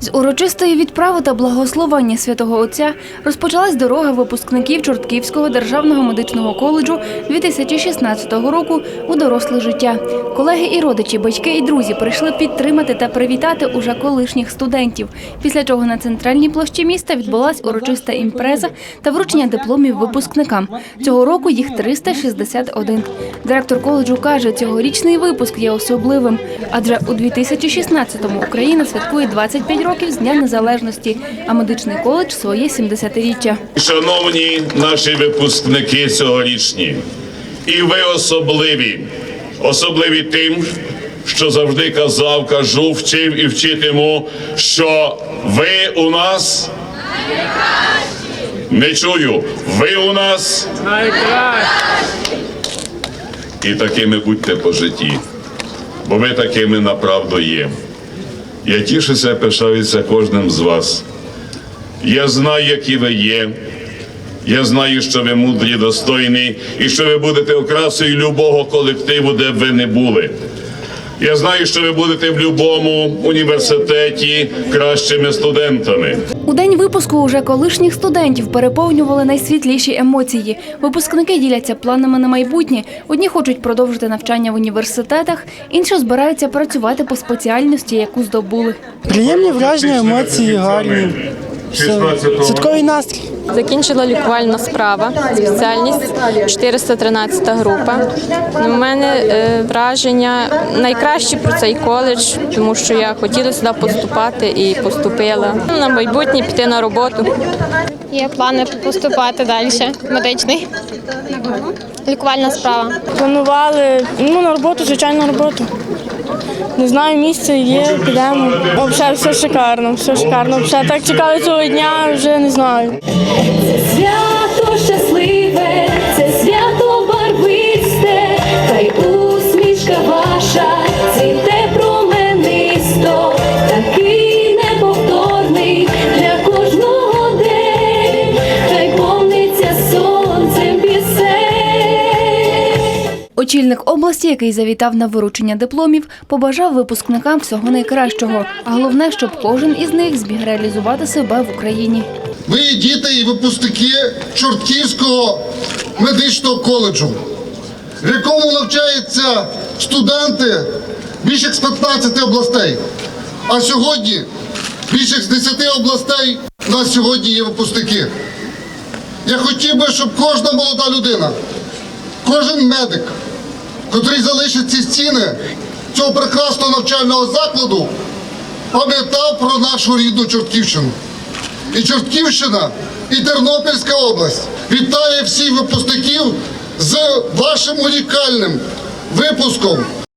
З урочистої відправи та благословення святого Отця розпочалась дорога випускників Чортківського державного медичного коледжу 2016 року у доросле життя. Колеги і родичі, батьки і друзі прийшли підтримати та привітати уже колишніх студентів. Після чого на центральній площі міста відбулась урочиста імпреза та вручення дипломів випускникам. Цього року їх 361. Директор коледжу каже, цьогорічний випуск є особливим, адже у 2016-му Україна святкує 25 років з Дня Незалежності, а медичний коледж своє 70-річчя. Шановні наші випускники цьогорічні, і ви особливі, особливі тим, що завжди казав, кажу, вчив і вчитиму, що ви у нас не чую, ви у нас і такими будьте по житті, бо ви такими направду є. Я тішуся, пишаюся кожним з вас. Я знаю, які ви є. Я знаю, що ви мудрі, достойні, і що ви будете окрасою любого колективу, де б ви не були. Я знаю, що ви будете в будь-якому університеті кращими студентами. У день випуску уже колишніх студентів переповнювали найсвітліші емоції. Випускники діляться планами на майбутнє. Одні хочуть продовжити навчання в університетах, інші збираються працювати по спеціальності, яку здобули. Приємні враження, емоції гарні. Святковий настрій. Закінчила лікувальна справа, спеціальність 413 група. У мене е, враження найкраще про цей коледж, тому що я хотіла сюди поступати і поступила. На майбутнє піти на роботу. Є плани поступати далі. Медичний. Лікувальна справа. Планували ну, на роботу, звичайно, на роботу. Не знаю, місце є, підемо. Взагалі все шикарно, все шикарно. Взагалі так чекали цього дня, вже не знаю. Свято щасливе, це свято барвисте, хай усмішка ваша Очільник області, який завітав на виручення дипломів, побажав випускникам всього найкращого. А головне, щоб кожен із них зміг реалізувати себе в Україні. Ви діти і випускники Чортківського медичного коледжу, в якому навчаються студенти більше з 15 областей. А сьогодні більше з 10 областей у нас сьогодні є випускники. Я хотів би, щоб кожна молода людина, кожен медик, котрий залишить ці стіни цього прекрасного навчального закладу, пам'ятав про нашу рідну Чортківщину. І Чортківщина, і Тернопільська область вітає всіх випускників з вашим унікальним випуском